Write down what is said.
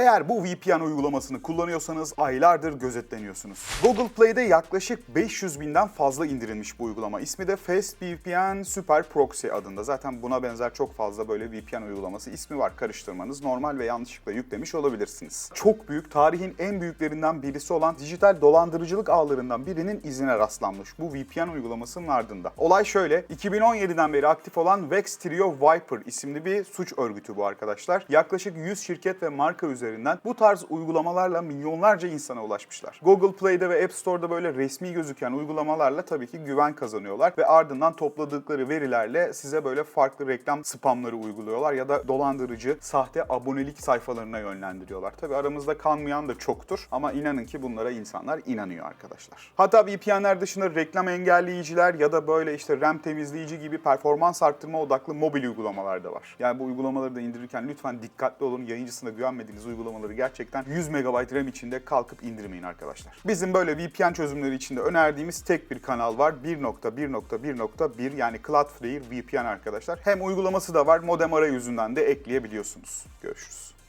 Eğer bu VPN uygulamasını kullanıyorsanız aylardır gözetleniyorsunuz. Google Play'de yaklaşık 500 binden fazla indirilmiş bu uygulama. İsmi de FastVPN Super Proxy adında. Zaten buna benzer çok fazla böyle VPN uygulaması ismi var. Karıştırmanız normal ve yanlışlıkla yüklemiş olabilirsiniz. Çok büyük, tarihin en büyüklerinden birisi olan dijital dolandırıcılık ağlarından birinin izine rastlanmış bu VPN uygulamasının ardında. Olay şöyle, 2017'den beri aktif olan Vex Trio Viper isimli bir suç örgütü bu arkadaşlar. Yaklaşık 100 şirket ve marka üzerinden bu tarz uygulamalarla milyonlarca insana ulaşmışlar. Google Play'de ve App Store'da böyle resmi gözüken uygulamalarla tabii ki güven kazanıyorlar ve ardından topladıkları verilerle size böyle farklı reklam spamları uyguluyorlar ya da dolandırıcı sahte abonelik sayfalarına yönlendiriyorlar. Tabii aramızda kanmayan da çoktur ama inanın ki bunlara insanlar inanıyor arkadaşlar. Hatta VPN'ler dışında reklam engelleyiciler ya da böyle işte RAM temizleyici gibi performans arttırma odaklı mobil uygulamalar da var. Yani bu uygulamaları da indirirken lütfen dikkatli olun. Yayıncısına güvenmediğiniz uygulamaları gerçekten 100 MB RAM içinde kalkıp indirmeyin arkadaşlar. Bizim böyle VPN çözümleri içinde önerdiğimiz tek bir kanal var. 1.1.1.1 yani Cloudflare VPN arkadaşlar. Hem uygulaması da var modem arayüzünden de ekleyebiliyorsunuz. Görüşürüz.